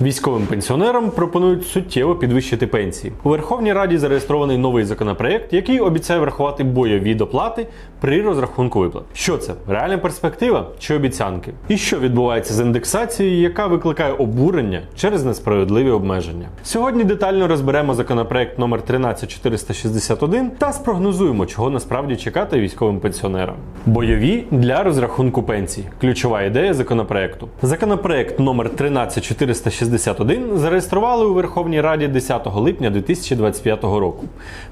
Військовим пенсіонерам пропонують суттєво підвищити пенсії. У Верховній Раді зареєстрований новий законопроект, який обіцяє врахувати бойові доплати при розрахунку виплат. Що це? Реальна перспектива чи обіцянки? І що відбувається з індексацією, яка викликає обурення через несправедливі обмеження? Сьогодні детально розберемо законопроект номер 13461 та спрогнозуємо, чого насправді чекати військовим пенсіонерам. Бойові для розрахунку пенсій. Ключова ідея законопроекту. Законопроект номер 13461 зареєстрували у Верховній Раді 10 липня 2025 року.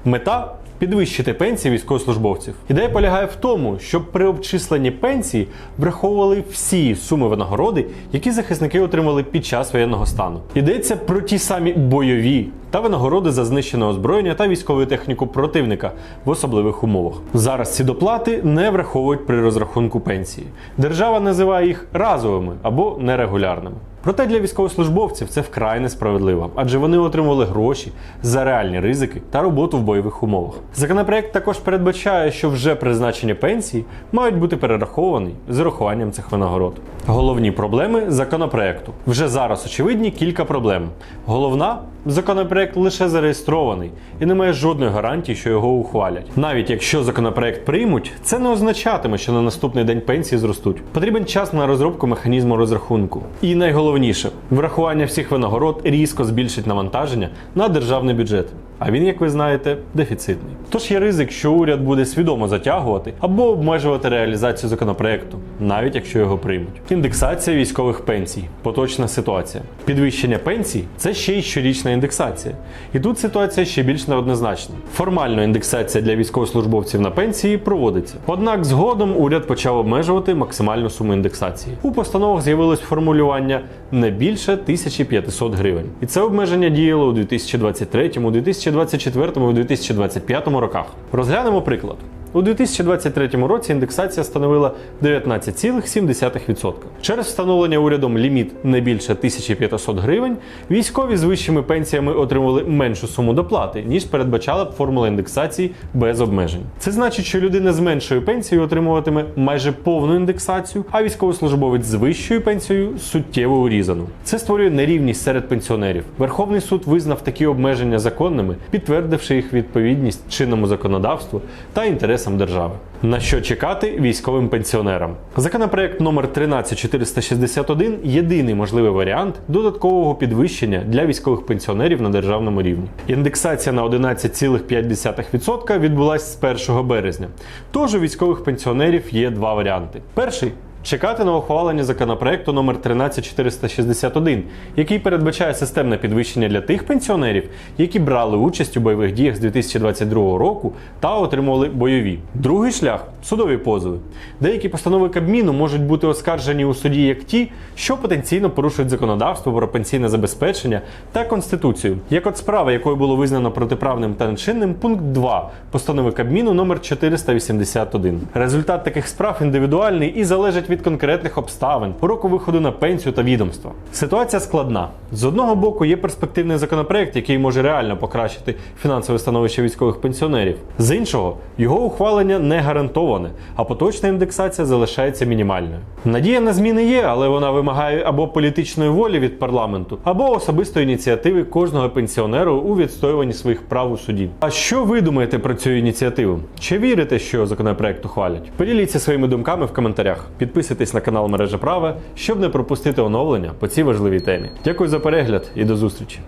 Мета підвищити пенсії військовослужбовців. Ідея полягає в тому, щоб при обчисленні пенсії враховували всі суми винагороди, які захисники отримали під час воєнного стану. Йдеться про ті самі бойові та винагороди за знищене озброєння та військову техніку противника в особливих умовах. Зараз ці доплати не враховують при розрахунку пенсії. Держава називає їх разовими або нерегулярними. Проте для військовослужбовців це вкрай несправедливо, адже вони отримували гроші за реальні ризики та роботу в бойових умовах. Законопроект також передбачає, що вже призначені пенсії мають бути перераховані з урахуванням цих винагород. Головні проблеми законопроекту вже зараз очевидні кілька проблем. Головна законопроект лише зареєстрований і не має жодної гарантії, що його ухвалять. Навіть якщо законопроект приймуть, це не означатиме, що на наступний день пенсії зростуть. Потрібен час на розробку механізму розрахунку. І найголовніше, врахування всіх винагород різко збільшить навантаження на державний бюджет. А він, як ви знаєте, дефіцитний. Тож є ризик, що уряд буде свідомо затягувати або обмежувати реалізацію законопроекту, навіть якщо його приймуть. Індексація військових пенсій, поточна ситуація. Підвищення пенсій це ще й щорічна індексація. І тут ситуація ще більш неоднозначна. Формально індексація для військовослужбовців на пенсії проводиться. Однак згодом уряд почав обмежувати максимальну суму індексації. У постановах з'явилось формулювання не більше 1500 гривень. І це обмеження діяло у 2023, 2024 і 2025 роках. Розглянемо приклад. У 2023 році індексація становила 19,7%. Через встановлення урядом ліміт не більше 1500 гривень, військові з вищими пенсіями отримували меншу суму доплати, ніж передбачала б формула індексації без обмежень. Це значить, що людина з меншою пенсією отримуватиме майже повну індексацію, а військовослужбовець з вищою пенсією суттєво урізану. Це створює нерівність серед пенсіонерів. Верховний суд визнав такі обмеження законними, підтвердивши їх відповідність чинному законодавству та інтересам держави. На що чекати військовим пенсіонерам? Законопроект номер 13461 єдиний можливий варіант додаткового підвищення для військових пенсіонерів на державному рівні. Індексація на 11,5% відбулася з 1 березня. Тож у військових пенсіонерів є два варіанти. Перший Чекати на ухвалення законопроекту номер 13461, який передбачає системне підвищення для тих пенсіонерів, які брали участь у бойових діях з 2022 року та отримували бойові. Другий шлях судові позови. Деякі постанови Кабміну можуть бути оскаржені у суді як ті, що потенційно порушують законодавство про пенсійне забезпечення та конституцію, як от справа, якою було визнано протиправним та нечинним пункт 2 постанови Кабміну номер 481. Результат таких справ індивідуальний і залежить від конкретних обставин, року виходу на пенсію та відомства. Ситуація складна. З одного боку, є перспективний законопроект, який може реально покращити фінансове становище військових пенсіонерів. З іншого, його ухвалення не гарантоване, а поточна індексація залишається мінімальною. Надія на зміни є, але вона вимагає або політичної волі від парламенту, або особистої ініціативи кожного пенсіонеру у відстоюванні своїх прав у суді. А що ви думаєте про цю ініціативу? Чи вірите, що законопроект ухвалять? Поділіться своїми думками в коментарях. Підписуйтесь на канал Мережа Права, щоб не пропустити оновлення по цій важливій темі. Дякую за перегляд і до зустрічі!